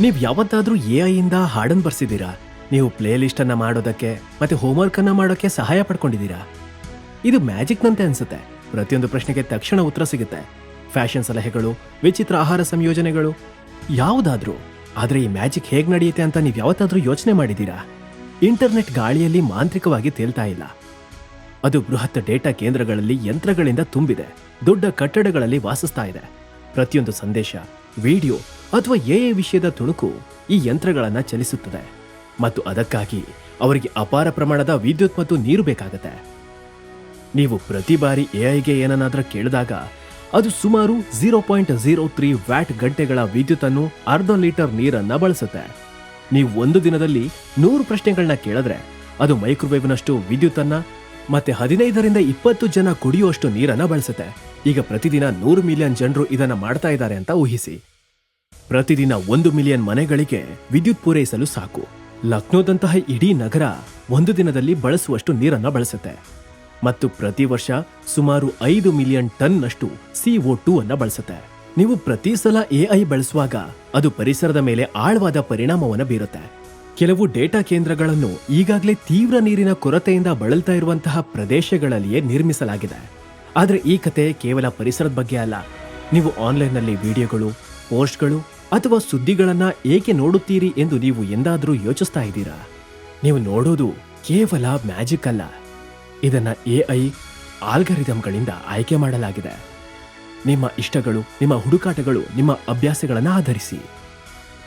ನೀವು ಯಾವತ್ತಾದ್ರೂ ಎ ಐಯಿಂದ ಹಾಡನ್ ಬರ್ಸಿದ್ದೀರಾ? ನೀವು ಪ್ಲೇ ಲಿಸ್ಟ್ ಅನ್ನ ಮಾಡೋದಕ್ಕೆ ಮತ್ತೆ ಹೋಮ್ವರ್ಕ್ ಅನ್ನ ಮಾಡೋಕೆ ಸಹಾಯ ಪಡ್ಕೊಂಡಿದ್ದೀರಾ? ಇದು ಮ್ಯಾಜಿಕ್ನಂತೆ ಅನ್ಸುತ್ತೆ. ಪ್ರತಿಯೊಂದು ಪ್ರಶ್ನೆಗೆ ತಕ್ಷಣ ಉತ್ತರ ಸಿಗುತ್ತೆ. ಫ್ಯಾಷನ್ ಸಲಹೆಗಳು, ವಿಚಿತ್ರ ಆಹಾರ ಸಂಯೋಜನೆಗಳು, ಯಾವುದಾದ್ರೂ. ಆದ್ರೆ ಈ ಮ್ಯಾಜಿಕ್ ಹೇಗ್ ನಡೆಯುತ್ತೆ ಅಂತ ನೀವು ಯಾವತ್ತಾದ್ರೂ ಯೋಚನೆ ಮಾಡಿದ್ದೀರಾ? ಇಂಟರ್ನೆಟ್ ಗಾಳಿಯಲ್ಲಿ ಮಾಂತ್ರಿಕವಾಗಿ ತೇಲ್ತಾ ಇಲ್ಲ. ಅದು ಬೃಹತ್ ಡೇಟಾ ಕೇಂದ್ರಗಳಲ್ಲಿ ಯಂತ್ರಗಳಿಂದ ತುಂಬಿದೆ. ದೊಡ್ಡ ಕಟ್ಟಡಗಳಲ್ಲಿ ವಾಸಿಸ್ತಾ ಇದೆ. ಪ್ರತಿಯೊಂದು ಸಂದೇಶ ವಿಡಿಯೋ ಅಥವಾ ಎ ವಿಷಯದ ತುಣುಕು ಈ ಯಂತ್ರಗಳನ್ನು ಚಲಿಸುತ್ತದೆ. ಮತ್ತು ಅದಕ್ಕಾಗಿ ಅವರಿಗೆ ಅಪಾರ ಪ್ರಮಾಣದ ವಿದ್ಯುತ್ ಮತ್ತು ನೀರು ಬೇಕಾಗುತ್ತೆ. ನೀವು ಪ್ರತಿ ಬಾರಿ ಎಐಗೆ ಏನನ್ನಾದರೂ ಕೇಳಿದಾಗ ಅದು ಸುಮಾರು zero point zero three watt ಗಂಟೆಗಳ ವಿದ್ಯುತ್ತನ್ನು ಅರ್ಧ ಲೀಟರ್ ನೀರನ್ನ ಬಳಸುತ್ತೆ. ನೀವು ಒಂದು ದಿನದಲ್ಲಿ ನೂರು ಪ್ರಶ್ನೆಗಳನ್ನ ಕೇಳಿದ್ರೆ ಅದು ಮೈಕ್ರೋವೇವ್ನಷ್ಟು ವಿದ್ಯುತ್ತನ್ನ ಮತ್ತೆ ಹದಿನೈದರಿಂದ ಇಪ್ಪತ್ತು ಜನ ಕುಡಿಯುವಷ್ಟು ನೀರನ್ನ ಬಳಸುತ್ತೆ. ಈಗ ಪ್ರತಿದಿನ ನೂರು ಮಿಲಿಯನ್ ಜನರು ಇದನ್ನ ಮಾಡ್ತಾ ಇದ್ದಾರೆ ಅಂತ ಊಹಿಸಿ. ಪ್ರತಿದಿನ ಒಂದು ಮಿಲಿಯನ್ ಮನೆಗಳಿಗೆ ವಿದ್ಯುತ್ ಪೂರೈಸಲು ಸಾಕು. ಲಕ್ನೋದಂತಹ ಇಡೀ ನಗರ ಒಂದು ದಿನದಲ್ಲಿ ಬಳಸುವಷ್ಟು ನೀರನ್ನು ಬಳಸುತ್ತೆ. ಮತ್ತು ಪ್ರತಿ ವರ್ಷ ಸುಮಾರು ಐದು ಮಿಲಿಯನ್ ಟನ್ನಷ್ಟು ಸಿಒ ಟೂ ಅನ್ನು ಬಳಸುತ್ತೆ. ನೀವು ಪ್ರತಿ ಸಲ ಎಐ ಬಳಸುವಾಗ ಅದು ಪರಿಸರದ ಮೇಲೆ ಆಳವಾದ ಪರಿಣಾಮವನ್ನು ಬೀರುತ್ತೆ. ಕೆಲವು ಡೇಟಾ ಕೇಂದ್ರಗಳನ್ನು ಈಗಾಗಲೇ ತೀವ್ರ ನೀರಿನ ಕೊರತೆಯಿಂದ ಬಳಲ್ತಾ ಇರುವಂತಹ ಪ್ರದೇಶಗಳಲ್ಲಿಯೇ ನಿರ್ಮಿಸಲಾಗಿದೆ. ಆದರೆ ಈ ಕತೆ ಕೇವಲ ಪರಿಸರದ ಬಗ್ಗೆ ಅಲ್ಲ. ನೀವು ಆನ್ಲೈನ್ನಲ್ಲಿ ವಿಡಿಯೋಗಳು, ಪೋಸ್ಟ್ಗಳು ಅಥವಾ ಸುದ್ದಿಗಳನ್ನ ಏಕೆ ನೋಡುತ್ತೀರಿ ಎಂದು ನೀವು ಎಂದಾದರೂ ಯೋಚಿಸ್ತಾ ಇದ್ದೀರಾ? ನೀವು ನೋಡೋದು ಕೇವಲ ಮ್ಯಾಜಿಕ್ ಅಲ್ಲ. ಇದನ್ನ ಎಐ ಆಲ್ಗರಿದಮ್ಗಳಿಂದ ಆಯ್ಕೆ ಮಾಡಲಾಗಿದೆ. ನಿಮ್ಮ ಇಷ್ಟಗಳು, ನಿಮ್ಮ ಹುಡುಕಾಟಗಳು, ನಿಮ್ಮ ಅಭ್ಯಾಸಗಳನ್ನು ಆಧರಿಸಿ.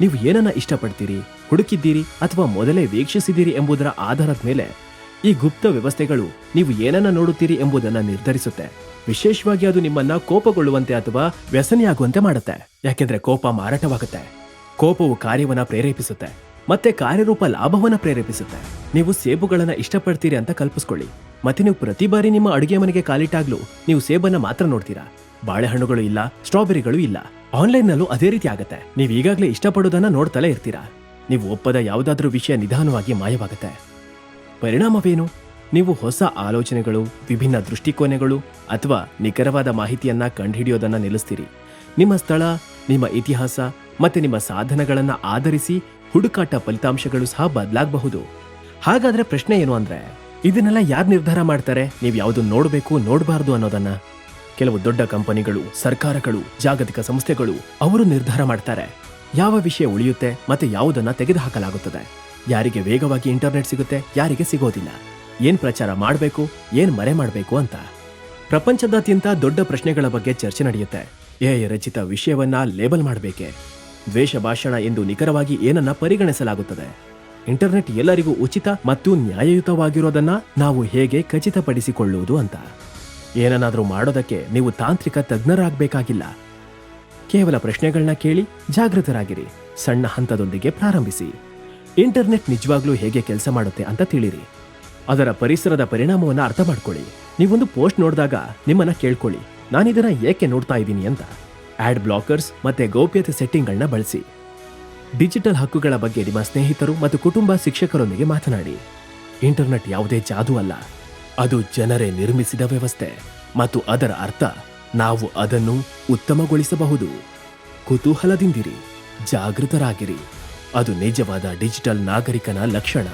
ನೀವು ಏನನ್ನ ಇಷ್ಟಪಡ್ತೀರಿ, ಹುಡುಕಿದ್ದೀರಿ ಅಥವಾ ಮೊದಲೇ ವೀಕ್ಷಿಸಿದ್ದೀರಿ ಎಂಬುದರ ಆಧಾರದ ಮೇಲೆ ಈ ಗುಪ್ತ ವ್ಯವಸ್ಥೆಗಳು ನೀವು ಏನನ್ನ ನೋಡುತ್ತೀರಿ ಎಂಬುದನ್ನ ನಿರ್ಧರಿಸುತ್ತೆ. ವಿಶೇಷವಾಗಿ ಅದು ನಿಮ್ಮನ್ನ ಕೋಪಗೊಳ್ಳುವಂತೆ ಅಥವಾ ವ್ಯಸನಿಯಾಗುವಂತೆ ಮಾಡುತ್ತೆ. ಯಾಕೆಂದ್ರೆ ಕೋಪ ಮಾರಾಟವಾಗುತ್ತೆ. ಕೋಪವು ಕಾರ್ಯವನ್ನ ಪ್ರೇರೇಪಿಸುತ್ತೆ. ಮತ್ತೆ ಕಾರ್ಯರೂಪ ಲಾಭವನ್ನ ಪ್ರೇರೇಪಿಸುತ್ತೆ. ನೀವು ಸೇಬುಗಳನ್ನ ಇಷ್ಟಪಡ್ತೀರಿ ಅಂತ ಕಲ್ಪಿಸ್ಕೊಳ್ಳಿ. ಮತ್ತೆ ನೀವು ಪ್ರತಿ ಬಾರಿ ನಿಮ್ಮ ಅಡುಗೆ ಮನೆಗೆ ಕಾಲಿಟ್ಟಾಗ್ಲೂ ನೀವು ಸೇಬನ್ನ ಮಾತ್ರ ನೋಡ್ತೀರಾ. ಬಾಳೆಹಣ್ಣುಗಳು ಇಲ್ಲ, ಸ್ಟ್ರಾಬೆರಿಗಳು ಇಲ್ಲ. ಆನ್ಲೈನ್ ನಲ್ಲೂ ಅದೇ ರೀತಿ ಆಗುತ್ತೆ. ನೀವು ಈಗಾಗಲೇ ಇಷ್ಟಪಡೋದನ್ನ ನೋಡ್ತಲೇ ಇರ್ತೀರಾ. ನೀವು ಒಪ್ಪದ ಯಾವುದಾದ್ರೂ ವಿಷಯ ನಿಧಾನವಾಗಿ ಮಾಯವಾಗುತ್ತೆ. ಪರಿಣಾಮವೇನು? ನೀವು ಹೊಸ ಆಲೋಚನೆಗಳು, ವಿಭಿನ್ನ ದೃಷ್ಟಿಕೋನಗಳು ಅಥವಾ ನಿಖರವಾದ ಮಾಹಿತಿಯನ್ನ ಕಂಡುಹಿಡಿಯೋದನ್ನ ನಿಲ್ಲಿಸ್ತೀರಿ. ನಿಮ್ಮ ಸ್ಥಳ, ನಿಮ್ಮ ಇತಿಹಾಸ ಮತ್ತೆ ನಿಮ್ಮ ಸಾಧನಗಳನ್ನ ಆಧರಿಸಿ ಹುಡುಕಾಟ ಫಲಿತಾಂಶಗಳು ಸಹ ಬದಲಾಗಬಹುದು. ಹಾಗಾದ್ರೆ ಪ್ರಶ್ನೆ ಏನು ಅಂದ್ರೆ, ಇದನ್ನೆಲ್ಲ ಯಾರು ನಿರ್ಧಾರ ಮಾಡ್ತಾರೆ? ನೀವು ಯಾವುದು ನೋಡಬೇಕು, ನೋಡಬಾರ್ದು ಅನ್ನೋದನ್ನ? ಕೆಲವು ದೊಡ್ಡ ಕಂಪನಿಗಳು, ಸರ್ಕಾರಗಳು, ಜಾಗತಿಕ ಸಂಸ್ಥೆಗಳು ಅವರು ನಿರ್ಧಾರ ಮಾಡ್ತಾರೆ. ಯಾವ ವಿಷಯ ಉಳಿಯುತ್ತೆ ಮತ್ತೆ ಯಾವುದನ್ನ ತೆಗೆದುಹಾಕಲಾಗುತ್ತದೆ? ಯಾರಿಗೆ ವೇಗವಾಗಿ ಇಂಟರ್ನೆಟ್ ಸಿಗುತ್ತೆ, ಯಾರಿಗೆ ಸಿಗೋದಿಲ್ಲ. ಏನ್ ಪ್ರಚಾರ ಮಾಡಬೇಕು, ಏನ್ ಮರೆ ಮಾಡಬೇಕು ಅಂತ. ಪ್ರಪಂಚದಾದ್ಯಂತ ದೊಡ್ಡ ಪ್ರಶ್ನೆಗಳ ಬಗ್ಗೆ ಚರ್ಚೆ ನಡೆಯುತ್ತೆ. ಎಐ ರಚಿತ ವಿಷಯವನ್ನ ಲೇಬಲ್ ಮಾಡಬೇಕೆ? ದ್ವೇಷ ಭಾಷಣ ಎಂದು ನಿಖರವಾಗಿ ಏನನ್ನ ಪರಿಗಣಿಸಲಾಗುತ್ತದೆ? ಇಂಟರ್ನೆಟ್ ಎಲ್ಲರಿಗೂ ಉಚಿತ ಮತ್ತು ನ್ಯಾಯಯುತವಾಗಿರೋದನ್ನ ನಾವು ಹೇಗೆ ಖಚಿತಪಡಿಸಿಕೊಳ್ಳುವುದು ಅಂತ. ಏನನ್ನಾದರೂ ಮಾಡೋದಕ್ಕೆ ನೀವು ತಾಂತ್ರಿಕ ತಜ್ಞರಾಗಬೇಕಾಗಿಲ್ಲ. ಕೇವಲ ಪ್ರಶ್ನೆಗಳನ್ನ ಕೇಳಿ ಜಾಗೃತರಾಗಿರಿ. ಸಣ್ಣ ಹಂತದೊಂದಿಗೆ ಪ್ರಾರಂಭಿಸಿ. ಇಂಟರ್ನೆಟ್ ನಿಜವಾಗ್ಲೂ ಹೇಗೆ ಕೆಲಸ ಮಾಡುತ್ತೆ ಅಂತ ತಿಳಿರಿ. ಅದರ ಪರಿಸರದ ಪರಿಣಾಮವನ್ನು ಅರ್ಥ ಮಾಡ್ಕೊಳ್ಳಿ. ನೀವೊಂದು ಪೋಸ್ಟ್ ನೋಡಿದಾಗ ನಿಮ್ಮನ್ನ ಕೇಳ್ಕೊಳ್ಳಿ. ನಾನಿದನ್ನ ಏಕೆ ನೋಡ್ತಾ ಇದ್ದೀನಿ ಅಂತ. ಆಡ್ ಬ್ಲಾಕರ್ಸ್ ಮತ್ತೆ ಗೌಪ್ಯತೆ ಸೆಟ್ಟಿಂಗ್ಗಳನ್ನ ಬಳಸಿ. ಡಿಜಿಟಲ್ ಹಕ್ಕುಗಳ ಬಗ್ಗೆ ನಿಮ್ಮ ಸ್ನೇಹಿತರು ಮತ್ತು ಕುಟುಂಬ ಶಿಕ್ಷಕರೊಂದಿಗೆ ಮಾತನಾಡಿ. ಇಂಟರ್ನೆಟ್ ಯಾವುದೇ ಜಾದು ಅಲ್ಲ. ಅದು ಜನರೇ ನಿರ್ಮಿಸಿದ ವ್ಯವಸ್ಥೆ. ಮತ್ತು ಅದರ ಅರ್ಥ ನಾವು ಅದನ್ನು ಉತ್ತಮಗೊಳಿಸಬಹುದು. ಕುತೂಹಲದಿಂದಿರಿ. ಜಾಗೃತರಾಗಿರಿ. ಅದು ನಿಜವಾದ ಡಿಜಿಟಲ್ ನಾಗರಿಕನ ಲಕ್ಷಣ.